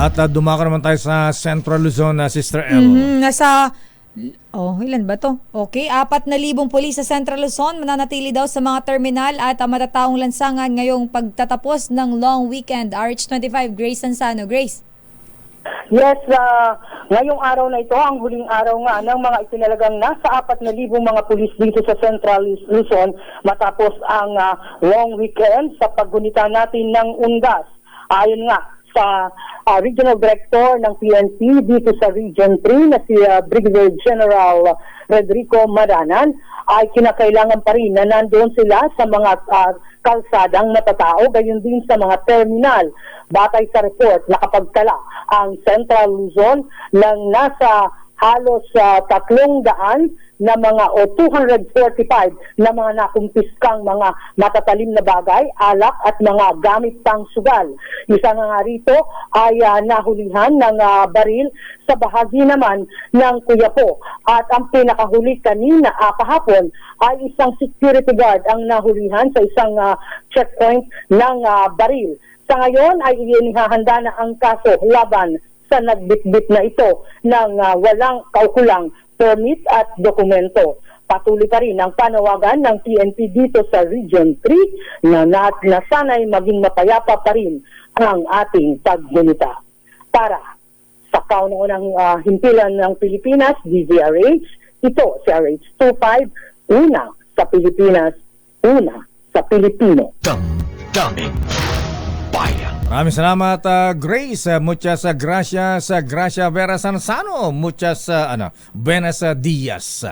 At uh, dumako naman tayo sa Central Luzon, uh, Sister El. Mhm, nasa Oh, ilan ba to? Okay, apat na libong pulis sa Central Luzon mananatili daw sa mga terminal at ang matataong lansangan ngayong pagtatapos ng long weekend. RH25, Grace Sansano. Grace. Yes, ah, ngayong araw na ito, ang huling araw nga ng mga itinalagang nasa apat na libong mga pulis dito sa Central Luzon matapos ang ah, long weekend sa paggunita natin ng UNGAS. Ayon nga sa ah, Regional Director ng PNP dito sa Region 3 na si ah, Brigadier General Rodrigo Maranan ay kinakailangan pa rin na nandoon sila sa mga ah, kalsadang natatao, gayon din sa mga terminal. Batay sa report, nakapagtala ang Central Luzon ng nasa halos sa tatlong daan na mga o 245 na mga nakumpiskang mga matatalim na bagay, alak at mga gamit pang sugal. Isa na nga rito ay ah, nahulihan ng ah, baril sa bahagi naman ng Kuyapo. At ang pinakahuli kanina ah, kahapon ay isang security guard ang nahulihan sa isang ah, checkpoint ng ah, baril. Sa ngayon ay inihahanda na ang kaso laban sa nagbitbit na ito ng ah, walang kaukulang permit at dokumento. Patuloy pa rin ang panawagan ng PNP dito sa Region 3 na, na, na sana'y maging mapayapa pa rin ang ating paggunita. Para sa kaunang uh, himpilan ng Pilipinas, DZRH, ito si RH25, una sa Pilipinas, una sa Pilipino. Damdamin Bayan. Maraming salamat, uh, Grace. Uh, muchas uh, gracias, uh, gracias Vera Sansano. Muchas, uh, ano, buenas uh, dias.